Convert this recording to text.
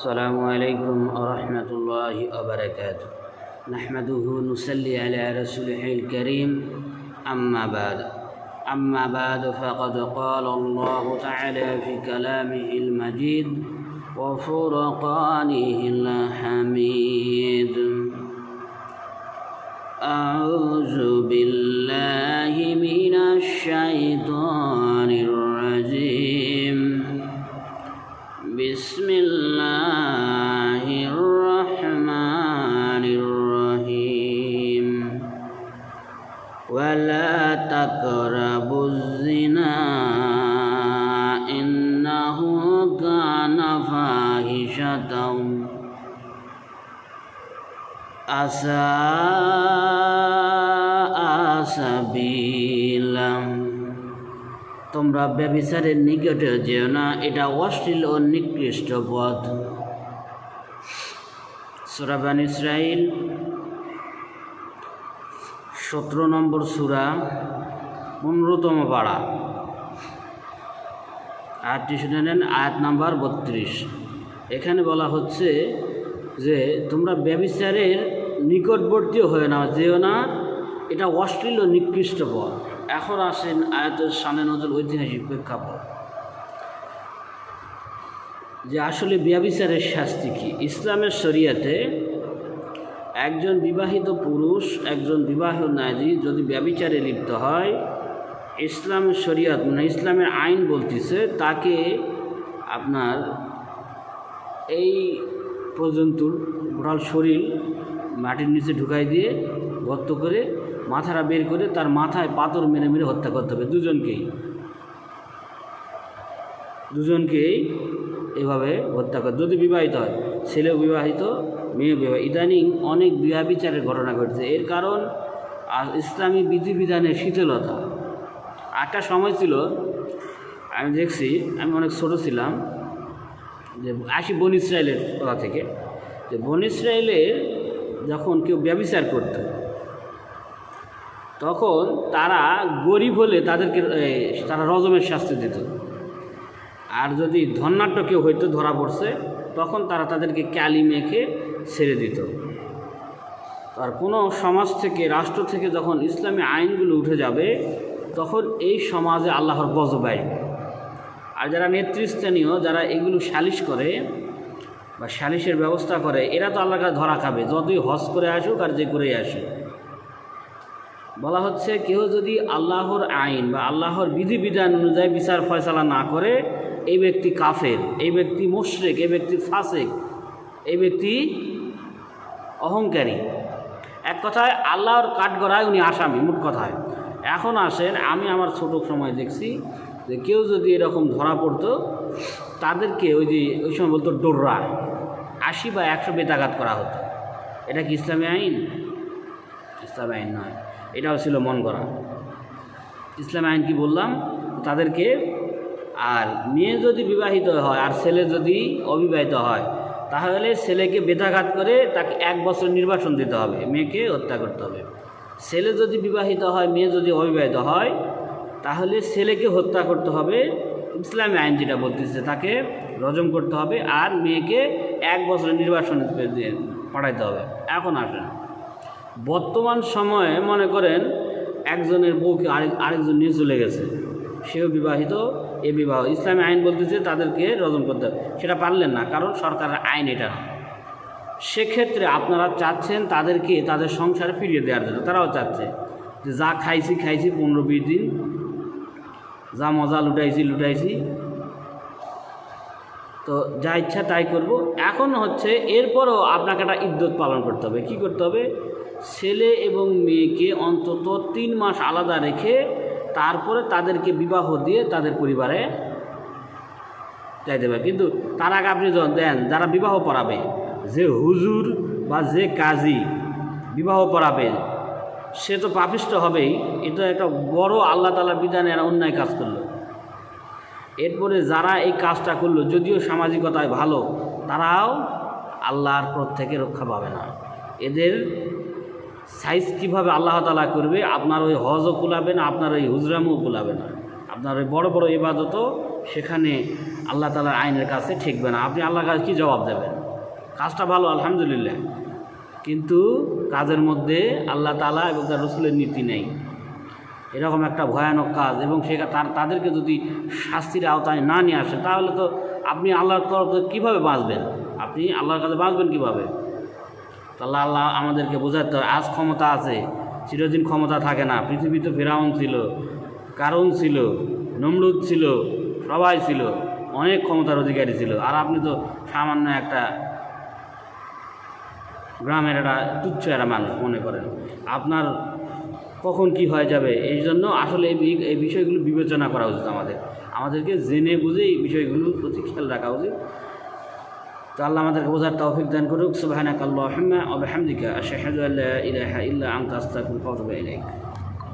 السلام عليكم ورحمة الله وبركاته. نحمده نصلي على رسوله الكريم. أما بعد أما بعد فقد قال الله تعالى في كلامه المجيد وفرقانه الحميد. أعوذ بالله من الشيطان تقربوا الزنا إنه كان فاحشة أساء سبيلا তোমরা ব্যবিচারের নিকটে যেও না এটা অশ্লীল ও নিকৃষ্ট পথ সুরাবান ইসরাইল সতেরো নম্বর সুরা পনেরোতম পাড়া। আয়াতটি শুনে নেন আয়াত নাম্বার বত্রিশ। এখানে বলা হচ্ছে যে, তোমরা ব্যবিচারের নিকটবর্তী হয়ে না যেও না, এটা অশ্লীল ও নিকৃষ্ট পথ। এখন আসেন আয়াতের সামনে নজর ঐতিহাসিক প্রেক্ষাপট। যে আসলে ব্যবিচারের শাস্তি কি? ইসলামের শরিয়াতে একজন বিবাহিত পুরুষ, একজন বিবাহ নারী যদি ব্যবিচারে লিপ্ত হয় ইসলামের শরিয়াত মানে ইসলামের আইন বলতেছে, তাকে আপনার এই পর্যন্ত গোটাল শরীর মাটির নিচে ঢুকাই দিয়ে গর্ত করে মাথাটা বের করে তার মাথায় পাথর মেরে মেরে হত্যা করতে হবে। দুজনকেই। দুজনকেই এভাবে হত্যা করে যদি বিবাহিত হয়, ছেলেও বিবাহিত মেয়ে বিবাহ ইদানিং অনেক বিবাহ বিচারের ঘটনা ঘটছে। এর কারণ আর ইসলামী বিধিবিধানের শীতলতা। একটা সময় ছিল। আমি দেখছি, আমি অনেক ছোটো ছিলাম। যে আসি বন ইসরায়েলের কথা থেকে। যে বন ইসরায়েলের যখন কেউ ব্যবিচার করত, তখন তারা গরিব হলে তাদেরকে তারা রজমের শাস্তি দিত। আর যদি ধন্যাট্য কেউ হয়তো ধরা পড়ছে, তখন তারা তাদেরকে ক্যালি মেখে ছেড়ে দিত। আর কোনো সমাজ থেকে, রাষ্ট্র থেকে যখন ইসলামী আইনগুলো উঠে যাবে তখন এই সমাজে আল্লাহর গজব আসবে আর যারা নেতৃস্থানীয়, যারা এগুলো সালিশ করে বা সালিশের ব্যবস্থা করে, এরা তো আল্লাহর কাছে ধরা খাবে, যতই হজ করে আসুক আর যে করেই আসুক। বলা হচ্ছে, কেউ যদি আল্লাহর আইন বা আল্লাহর বিধিবিধান অনুযায়ী বিচার ফয়সালা না করে, এই ব্যক্তি কাফের, এই ব্যক্তি মুশরেক, এই ব্যক্তি ফাসেক, এই ব্যক্তি অহংকারী। এক কথায়, আল্লাহর কাঠগড়ায় উনি আসামি, মোট কথায়। এখন আসেন, আমি আমার ছোট সময় দেখছি যে কেউ যদি এরকম ধরা পড়তো, তাদেরকে ওই যে, ওই সময় বলতো ডোররা, আশি বা একশো বেতাঘাত করা হতো। এটা কি ইসলামী আইন? ইসলামী আইন নয়, এটাও ছিল মন করা ইসলামী আইন কি বললাম? তাদেরকে, আর মেয়ে যদি বিবাহিত হয়, আর ছেলে যদি অবিবাহিত হয়, তাহলে ছেলেকে বেদাঘাত করে তাকে এক বছর নির্বাসন দিতে হবে, মেয়েকে হত্যা করতে হবে। ছেলে যদি বিবাহিত হয়, মেয়ে যদি অবিবাহিত হয়, তাহলে ছেলেকে হত্যা করতে হবে। ইসলামী আইন যেটা বলতেছে, তাকে রজম করতে হবে আর মেয়েকে এক বছরের নির্বাসন পাঠাইতে হবে। এখন আসেন। বর্তমান সময়ে মনে করেন একজনের বউকে আরেক, আরেকজন নিয়ে চলে গেছে। সেও বিবাহিত, এ বিবাহ। ইসলামী আইন বলতেছে তাদেরকে রজম করতে হবে। সেটা পারলেন না, কারণ সরকারের আইন এটা। সেক্ষেত্রে আপনারা চাচ্ছেন তাদেরকে তাদের সংসারে ফিরিয়ে দেওয়ার জন্য। তারাও চাচ্ছে যে যা খাইছি খাইছি, পনেরো, বিশ দিন। যা মজা লুটাইছি লুটাইছি। তো যা ইচ্ছা তাই করব। এখন হচ্ছে এরপরও আপনাকে একটা ইদ্যত পালন করতে হবে। কি করতে হবে? ছেলে এবং মেয়েকে অন্তত তিন মাস আলাদা রেখে তারপরে তাদেরকে বিবাহ দিয়ে তাদের পরিবারে যাইতে পারে কিন্তু তার আগে আপনি দেন, যারা বিবাহ পড়াবে যে হুজুর বা যে কাজী, বিবাহ পড়াবে সে তো পাপিষ্ট হবেই, এটা একটা বড় আল্লাহ তালা বিধানে এরা অন্যায় কাজ করল। এরপরে যারা এই কাজটা করল, যদিও সামাজিকতায় ভালো, তারাও আল্লাহর পথ থেকে রক্ষা পাবে না। এদের সাইজ কীভাবে আল্লাহ তালা করবে, আপনার ওই হজও কুলাবে না, আপনার ওই হুজরামও কুলাবে না। আপনার ওই বড় বড় ইবাদতও সেখানে আল্লাহ তালার আইনের কাছে ঠেকবে না। আপনি আল্লাহর কাছে কী জবাব দেবেন? কাজটা ভালো, আলহামদুলিল্লাহ। কিন্তু কাজের মধ্যে আল্লাহ তালা এবং তার রসুলের নীতি নেই। এরকম একটা ভয়ানক কাজ এবং সে তার, তাদেরকে যদি শাস্তির আওতায় না নিয়ে আসে, তাহলে তো আপনি আল্লাহর তরফ কীভাবে বাঁচবেন? আপনি আল্লাহর কাছে বাঁচবেন কীভাবে? তো আল্লাহ আমাদেরকে বোঝাতে হবে, আজ ক্ষমতা আছে, চিরদিন ক্ষমতা থাকে না। পৃথিবীতে ফেরাউন ছিল কারণ ছিল, নমরুদ ছিল, সবাই ছিল, অনেক ক্ষমতার অধিকারী ছিল। আর আপনি তো সামান্য একটা গ্রামের একটা তুচ্ছ একটা মানুষ মনে করেন। আপনার কখন কি হয়ে যাবে এই জন্য আসলে এই বিষয়গুলো বিবেচনা করা উচিত আমাদের। আমাদেরকে জেনে বুঝে এই বিষয়গুলোর প্রতি খেয়াল রাখা উচিত। তো আল্লাহ আমাদেরকে বোঝার তৌফিক দান করুক। সুবহানাকাল্লাহুম্মা ওয়া বিহামদিকা। আশহাদু আল্লা ইলাহা ইল্লা আনতা। আস্তাগফিরুকা ওয়া আতুবু ইলাইক।